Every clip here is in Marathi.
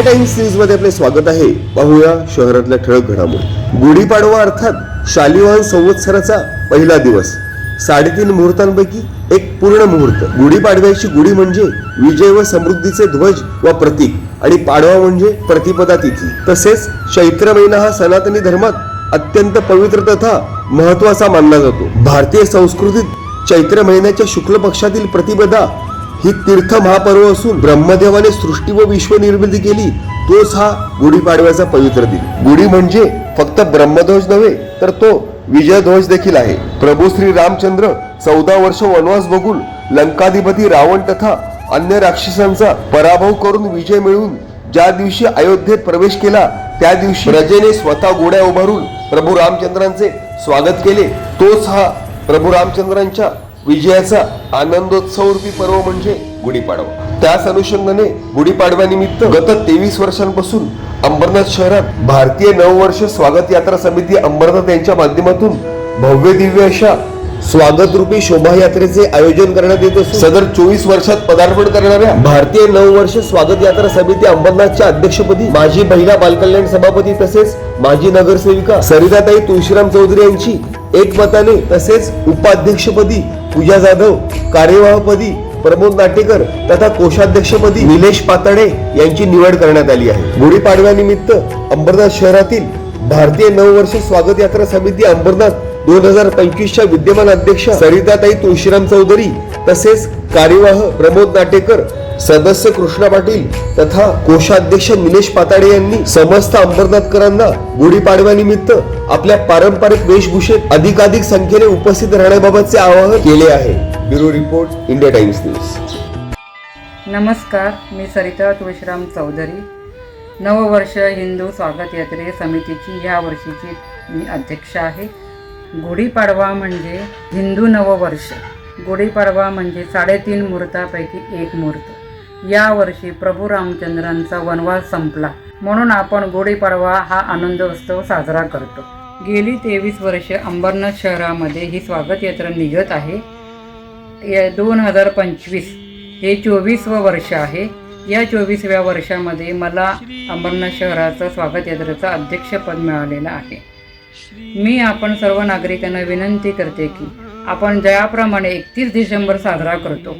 इंडिया टाइम्स न्यूजमध्ये आपले स्वागत आहे. पाहूया शहरातल्या ठळक घडामोडी. गुढीपाडवा अर्थात शालिवाहन संवत्सराचा पहिला दिवस. साडेतीन मुहूर्तांपैकी एक पूर्ण मुहूर्त. गुढीपाडव्याची गुढी म्हणजे विजय व समृद्धीचे ध्वज व प्रतीक आणि पाडवा म्हणजे प्रतिपदा तिथी तसेच चैत्र महिना हा सनातनी धर्मात अत्यंत पवित्र तथा महत्त्वाचा मानला जातो. भारतीय संस्कृतीत चैत्र महिन्याच्या शुक्ल पक्षातील प्रतिपदा ही तीर्थ महापर्व असून ब्रह्मदेवाने सृष्टी व विश्व निर्मिती केली तोच हा गुढीपाडव्याचा पवित्र दिन. गुढी म्हणजे फक्त ब्रह्मध्वज नव्हे तर तो विजयध्वज देखील आहे. प्रभू श्री रामचंद्र चौदा वर्ष वनवास बघून लंकाधिपती रावण तथा अन्य राक्षसांचा पराभव करून विजय मिळवून ज्या दिवशी अयोध्येत प्रवेश केला त्या दिवशी प्रजेने स्वतः गोड्या उभारून प्रभू रामचंद्रांचे स्वागत केले. तोच हा प्रभू रामचंद्रांच्या विजयाचा आनंदोत्सवरूपी पर्व म्हणजे गुढीपाडवा. त्याच अनुषंगाने गुढीपाडव्यानिमित्त गत तेवीस वर्षांपासून अंबरनाथ शहरात भारतीय नववर्ष स्वागत यात्रा समिती अंबरनाथ यांच्या माध्यमातून भव्य दिव्य अशा स्वागत रूपी शोभायात्रेचे आयोजन करण्यात येत असून सदर चोवीस वर्षात पदार्पण करणाऱ्या भारतीय नववर्ष स्वागत यात्रा समिती अंबरनाथच्या अध्यक्षपदी माजी महिला बालकल्याण सभापती तसेच माजी नगरसेविका सरिताताई तुळशीराम चौधरी यांची एकमताने तसेच उपाध्यक्षपदी पूजा जाधव कार्यवाहपदी प्रमोद नाटेकर तथा कोषाध्यक्षपदी निलेश पाताडे यांची निवड करण्यात आली आहे. गुढीपाडव्यानिमित्त अंबरनाथ शहरातील भारतीय नववर्ष स्वागत यात्रा समिती अंबरनाथ दोन हजार पंचवीसच्या विद्यमान अध्यक्ष सरिताताई तुळशीराम चौधरी तसेच कार्यवाह प्रमोद नाटेकर सदस्य कृष्णा पाटील तथा कोषाध्यक्ष निलेश पाताडे यांनी समस्त अंबरनाथकरांना गुढीपाडव्यानिमित्त आपल्या पारंपरिक वेशभूषेत अधिकाधिक संख्येने उपस्थित राहण्याबाबतचे आवाहन केले आहे. Bureau report India Times news. नमस्कार मी सरिता तुळशीराम चौधरी. नववर्ष हिंदू स्वागत यात्रे समितीची ह्या वर्षीची मी अध्यक्ष आहे. गुढीपाडवा म्हणजे हिंदू नववर्ष. गुढीपाडवा म्हणजे साडेतीन मुहूर्तापैकी एक मुहूर्त. या वर्षी प्रभू रामचंद्रांचा वनवास संपला. म्हणून आपण गुढीपाडवा हा आनंदोत्सव साजरा करतो. गेली तेवीस वर्षे अंबरनाथ शहरामध्ये ही स्वागत यात्रा निघत आहे. या दोन हजार पंचवीस हे चोवीसवं वर्ष आहे. या चोवीसव्या वर्षामध्ये मला अंबरनाथ शहराचं स्वागत यात्रेचं अध्यक्षपद मिळालेलं आहे. मी आपण सर्व नागरिकांना विनंती करते की आपण ज्याप्रमाणे एकतीस डिसेंबर साजरा करतो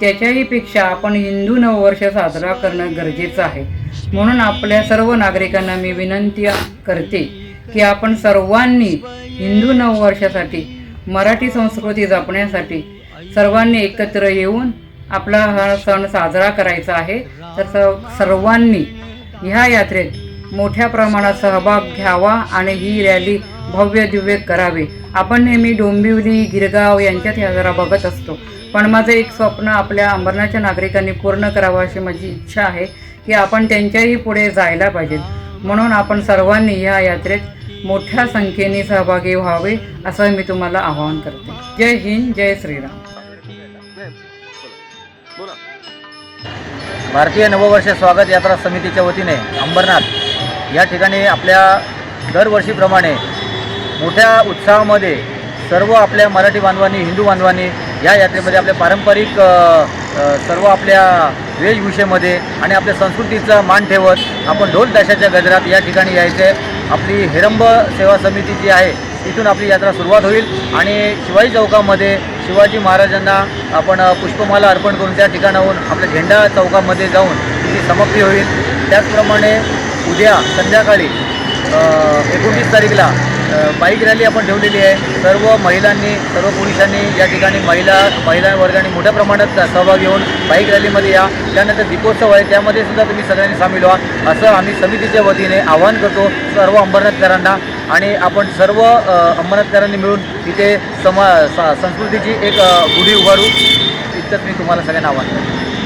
त्याच्याही पेक्षा आपण हिंदू नववर्ष साजरा करणं गरजेचं आहे. म्हणून आपल्या सर्व नागरिकांना मी विनंती करते की आपण सर्वांनी हिंदू नववर्षासाठी मराठी संस्कृती जपण्यासाठी सर्वांनी एकत्र येऊन आपला हा सण साजरा करायचा आहे. तर सर्वांनी ह्या यात्रेत मोठ्या प्रमाणात सहभाग घ्यावा आणि ही रॅली भव्य दिव्य करावी. आपण नेहमी डोंबिवली गिरगाव यांच्यात यात्रा बघत असतो. पण माझं एक स्वप्न आपल्या अंबरनाथच्या नागरिकांनी पूर्ण करावं अशी माझी इच्छा आहे की आपण त्यांच्याही पुढे जायला पाहिजे. म्हणून आपण सर्वांनी ह्या यात्रेत मोठ्या संख्येने सहभागी व्हावे असं मी तुम्हाला आवाहन करते. जय हिंद जय श्रीराम. भारतीय नववर्ष स्वागत यात्रा समितीच्या वतीने अंबरनाथ या ठिकाणी आपल्या दरवर्षीप्रमाणे मोठ्या उत्साहामध्ये सर्व आपल्या मराठी बांधवांनी हिंदू बांधवांनी या यात्रेमध्ये आपल्या पारंपरिक सर्व आपल्या वेशभूषेमध्ये आणि आपल्या संस्कृतीचा मान ठेवत आपण ढोल ताशाच्या गजरात या ठिकाणी यायचे. आपली हिरंब सेवा समिती जी आहे तिथून आपली यात्रा सुरुवात होईल आणि शिवाजी चौकामध्ये शिवाजी महाराजांना आपण पुष्पमाला अर्पण करून त्या ठिकाणाहून आपल्या झेंडा चौकामध्ये जाऊन तिची समाप्ती होईल. त्याचप्रमाणे उद्या संध्याकाळी एकोणीस तारीखला बाईक रॅली आपण ठेवलेली आहे. सर्व महिलांनी सर्व पुरुषांनी या ठिकाणी महिला महिला वर्गाने मोठ्या प्रमाणात सहभाग घेऊन बाईक रॅलीमध्ये या. त्यानंतर दीपोत्सव आहे. त्यामध्ये सुद्धा तुम्ही सगळ्यांनी सामील व्हा. असं आम्ही समितीच्या वतीने आवाहन करतो सर्व अंबरनाथकरांना. आणि आपण सर्व अंबरनाथकरांनी मिळून तिथे समा संस्कृतीची एक गुढी उभारू. इतकंच मी तुम्हाला सगळ्यांना आवाहन करतो.